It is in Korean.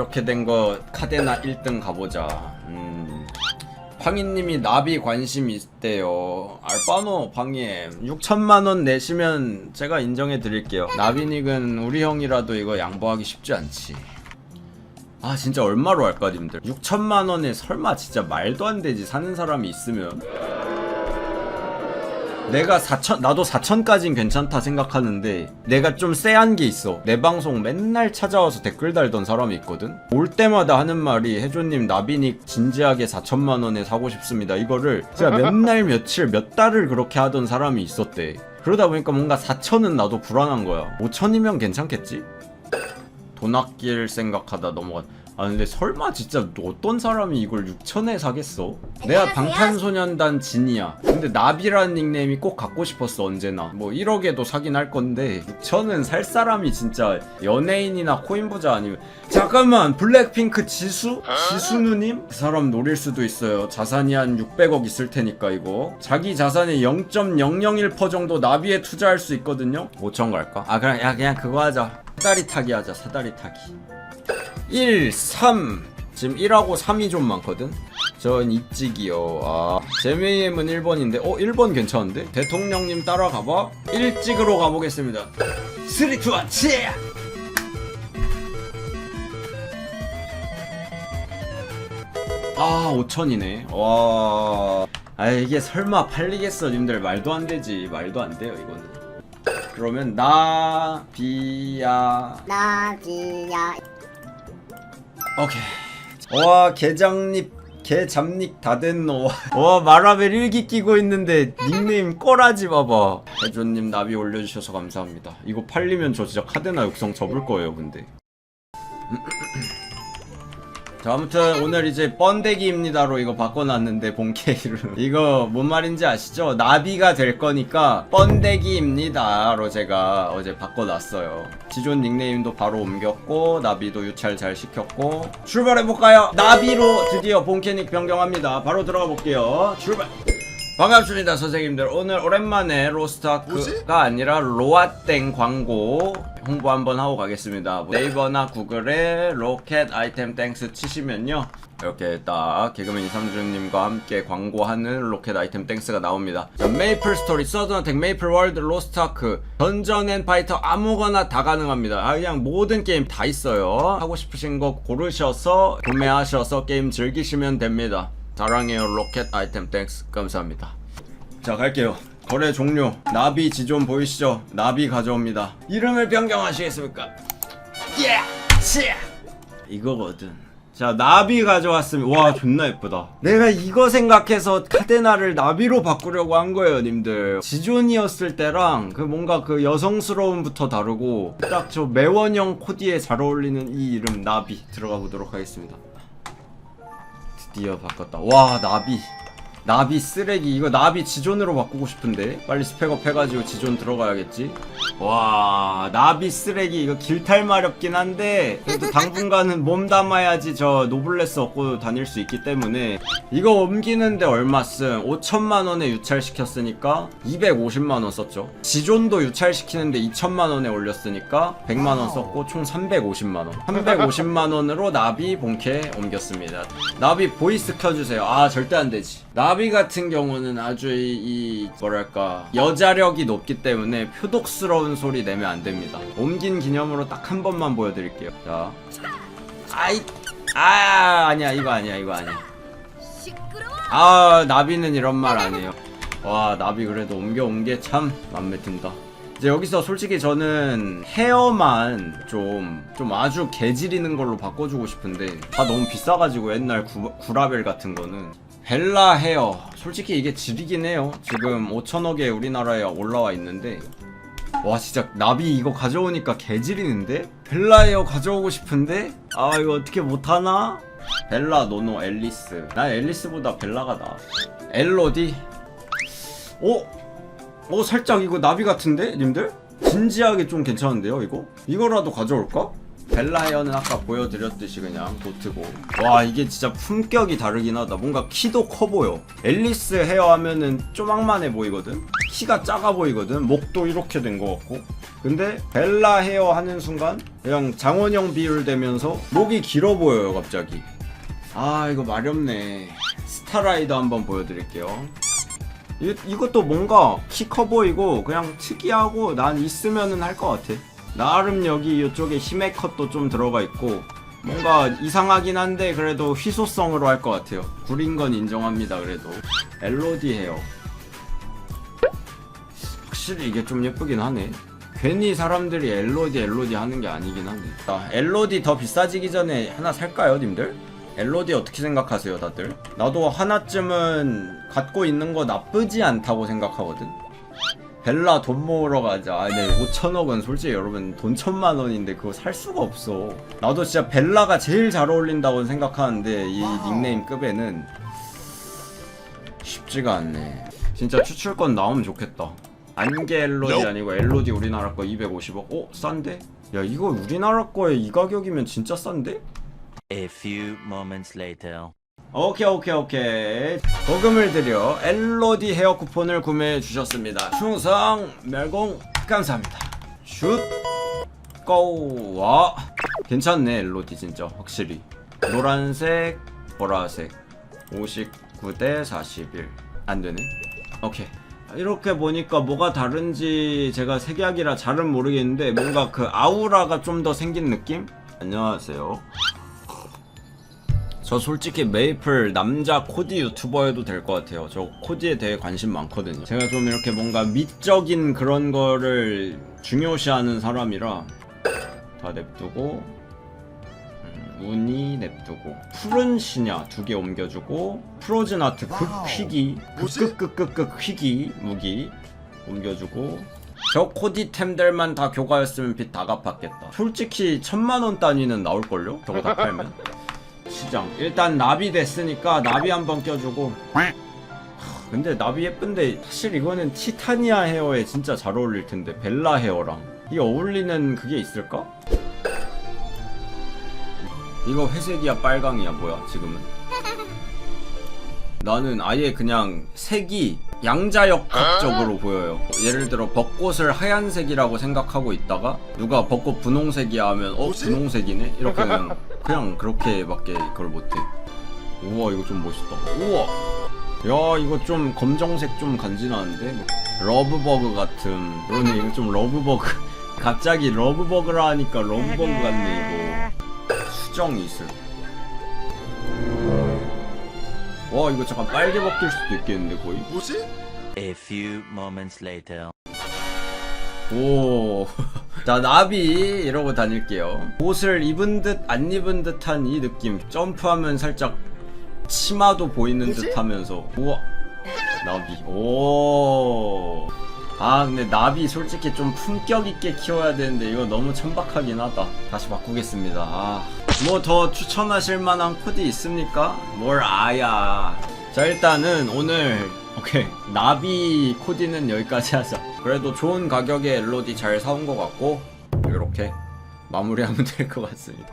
이렇게 된 거 카데나 1등 가보자. 음. 방이님이 나비 관심 있대요. 알바노 방님 6천만 원 내시면 제가 인정해 드릴게요. 나비닉은 우리 형이라도 이거 양보하기 쉽지 않지. 아 진짜 얼마로 할까 님들? 6천만 원에 설마 진짜 말도 안 되지 사는 사람이 있으면 내가 4천 나도 4천까진 괜찮다 생각하는데 내가 좀 쎄한 게 있어. 내 방송 맨날 찾아와서 댓글 달던 사람이 있거든. 올 때마다 하는 말이 해조님 나비닉 진지하게 4천만 원에 사고 싶습니다. 이거를 진짜 맨날 며칠 몇 달을 그렇게 하던 사람이 있었대. 그러다 보니까 뭔가 4천은 나도 불안한 거야. 5천이면 괜찮겠지? 돈 아낄 생각하다 넘어가. 아 근데 설마 진짜 어떤 사람이 이걸 6천에 사겠어? 내가 방탄소년단 진이야. 근데 나비라는 닉네임이 꼭 갖고 싶었어 언제나. 뭐 1억에도 사긴 할 건데 6천은 살 사람이 진짜 연예인이나 코인 부자 아니면 잠깐만 블랙핑크 지수? 지수 누님? 그 사람 노릴 수도 있어요. 자산이 한 600억 있을 테니까 이거. 자기 자산의 0.001% 정도 나비에 투자할 수 있거든요. 5천 갈까? 아 그냥 야 그냥 그거 하자. 사다리 타기 하자 사다리 타기 1, 3 지금 1하고 3이 좀 많거든? 전 입직이요. 아 제메이엠은 1번인데 어 1번 괜찮은데? 대통령님 따라가봐. 일찍으로 가보겠습니다. 3, 2, 1 치! 아 5천이네. 와... 아 이게 설마 팔리겠어. 님들 말도 안 되지. 말도 안 돼요 이거는. 그러면 나비야. 나비야 오케이. 와 개장립 개잡닉 다 됐노. 와 마라벨 일기 끼고 있는데 닉네임 꺼라지 봐봐. 해조님 나비 올려주셔서 감사합니다. 이거 팔리면 저 진짜 카데나 육성 접을 거예요 근데. 자 아무튼 오늘 이제 번데기입니다로 이거 바꿔놨는데 본캐 이름 이거 뭔 말인지 아시죠? 나비가 될 거니까 번데기입니다로 제가 어제 바꿔놨어요. 기존 닉네임도 바로 옮겼고 나비도 유찰 잘 시켰고. 출발해볼까요? 나비로 드디어 본캐닉 변경합니다. 바로 들어가 볼게요. 출발 반갑습니다 선생님들. 오늘 오랜만에 로스트아크가 아니라 로아땡 광고 홍보 한번 하고 가겠습니다. 네이버나 구글에 로켓 아이템 땡스 치시면요. 이렇게 딱 개그맨 이삼준님과 함께 광고하는 로켓 아이템 땡스가 나옵니다. 자, 메이플 스토리, 서든어택, 메이플 월드, 로스트아크 던전 앤 파이터 아무거나 다 가능합니다. 아, 그냥 모든 게임 다 있어요. 하고 싶으신 거 고르셔서 구매하셔서 게임 즐기시면 됩니다 사랑해요 로켓 아이템 땡스 감사합니다. 자 갈게요. 거래 종료. 나비 지존 보이시죠? 나비 가져옵니다. 이름을 변경하시겠습니까? 예! 치! 이거거든. 자 나비 가져왔으면 와 존나 예쁘다. 내가 이거 생각해서 카데나를 나비로 바꾸려고 한 거예요 님들. 지존이었을 때랑 그 뭔가 그 여성스러움부터 다르고 딱 저 매원형 코디에 잘 어울리는 이 이름 나비. 들어가 보도록 하겠습니다 드디어 바꿨다. 와 나비. 나비 쓰레기 이거 나비 지존으로 바꾸고 싶은데? 빨리 스펙업 해가지고 지존 들어가야겠지? 와 나비 쓰레기 이거 길탈 마렵긴 한데 그래도 당분간은 몸 담아야지 저 노블레스 얻고 다닐 수 있기 때문에. 이거 옮기는데 얼마 쓴 5천만원에 유찰시켰으니까 250만원 썼죠. 지존도 유찰시키는데 2천만원에 올렸으니까 100만원 썼고 총 350만원. 350만원으로 나비 본캐 옮겼습니다. 나비 보이스 켜주세요. 아 절대 안되지 나비 같은 경우는 아주 이, 이 뭐랄까 여자력이 높기 때문에 표독스러운 소리 내면 안 됩니다. 옮긴 기념으로 딱 한 번만 보여드릴게요. 자, 아이, 아 아니야 이거 아니야 이거 아니야. 아 나비는 이런 말 아니에요. 와 나비 그래도 옮겨 온 게 참 맘에 든다. 이제 여기서 솔직히 저는 헤어만 좀, 좀 아주 개지리는 걸로 바꿔주고 싶은데 다 너무 비싸가지고 옛날 구, 구라벨 같은 거는 벨라 헤어 솔직히 이게 지리긴 해요 지금 5천억에 우리나라에 올라와 있는데 와 진짜 나비 이거 가져오니까 개지리는데? 벨라 헤어 가져오고 싶은데? 아 이거 어떻게 못하나? 벨라 노노 앨리스 난 앨리스보다 벨라가 나아 엘로디 오? 어 살짝 이거 나비 같은데 님들? 진지하게 좀 괜찮은데요 이거? 이거라도 가져올까? 벨라 헤어는 아까 보여드렸듯이 그냥 도트고. 와 이게 진짜 품격이 다르긴 하다. 뭔가 키도 커 보여. 앨리스 헤어 하면은 쪼망만해 보이거든? 키가 작아 보이거든? 목도 이렇게 된거 같고. 근데 벨라 헤어 하는 순간 그냥 장원영 비율 되면서 목이 길어 보여요 갑자기. 아 이거 마렵네. 스타라이더 한번 보여드릴게요. 이, 이것도 뭔가 키 커 보이고 그냥 특이하고 난 있으면은 할 것 같아 나름 여기 이쪽에 힘의 컷도 좀 들어가 있고 뭔가 이상하긴 한데 그래도 희소성으로 할 것 같아요. 구린 건 인정합니다 그래도. 엘로디 헤어 확실히 이게 좀 예쁘긴 하네. 괜히 사람들이 엘로디 엘로디 하는 게 아니긴 하네. 자, 엘로디 더 비싸지기 전에 하나 살까요 님들? 엘로디 어떻게 생각하세요 다들? 나도 하나쯤은 갖고 있는 거 나쁘지 않다고 생각하거든 벨라 돈 모으러 가자 아 근데 5천억은 솔직히 여러분 돈 천만 원인데 그거 살 수가 없어 나도 진짜 벨라가 제일 잘 어울린다고 생각하는데 이 닉네임 급에는 쉽지가 않네 진짜 추출권 나오면 좋겠다 안개 엘로디 아니고 엘로디 우리나라 거 250억? 어? 싼데? 야 이거 우리나라 거에 이 가격이면 진짜 싼데? A few moments later. 오케이 오케이 오케이. 도금을 들여 엘로디 헤어 쿠폰을 구매해 주셨습니다. 충성 멸공. 감사합니다. 슛고와. 괜찮네 엘로디 진짜 확실히. 노란색 보라색. 59대 41 안되네. 오케이. 이렇게 보니까 뭐가 다른지 제가 색약이라 잘은 모르겠는데 뭔가 그 아우라가 좀 더 생긴 느낌? 안녕하세요 저 솔직히 메이플 남자 코디 유튜버 해도 될 것 같아요. 저 코디에 대해 관심 많거든요. 제가 좀 이렇게 뭔가 미적인 그런 거를 중요시하는 사람이라 다 냅두고 음, 운이 냅두고 푸른 시냐 두개 옮겨주고 프로즌 아트 극휘기 극극극극극 휘기 무기 옮겨주고 저 코디템들만 다 교과였으면 빚 다 갚았겠다. 솔직히 천만 원 단위는 나올걸요? 저거 다 팔면? 시장 일단 나비 됐으니까 나비 한번 껴주고. 하, 근데 나비 예쁜데 사실 이거는 티타니아 헤어에 진짜 잘 어울릴 텐데 벨라 헤어랑. 이 어울리는 그게 있을까? 이거 회색이야 빨강이야 뭐야 지금은? 나는 아예 그냥 색이 양자역학적으로 보여요. 예를 들어 벚꽃을 하얀색이라고 생각하고 있다가 누가 벚꽃 분홍색이야 하면 어 분홍색이네 이렇게 그냥 그냥 그렇게밖에 그걸 못해. 우와 이거 좀 멋있다. 우와 야 이거 좀 검정색 좀 간지나는데 뭐, 러브버그 같은 그러네 이거 좀 러브버그 갑자기 러브버그라 하니까 러브버그 같네 이거 수정 이슬. 와 이거 잠깐 빨개 벗길 수도 있겠는데 거의 뭐지? A few moments later. 오. 자, 나비 이러고 다닐게요. 옷을 입은 듯 안 입은 듯한 이 느낌. 점프하면 살짝 치마도 보이는 뭐지? 듯 하면서. 우와. 나비. 오. 아, 근데 나비 솔직히 좀 품격 있게 키워야 되는데 이거 너무 천박하긴 하다. 다시 바꾸겠습니다. 아. 뭐 더 추천하실 만한 코디 있습니까? 뭘 아야. 자, 일단은 오늘 오케이 나비 코디는 여기까지 하자 그래도 좋은 가격에 엘로디 잘 사온 것 같고 이렇게 마무리하면 될 것 같습니다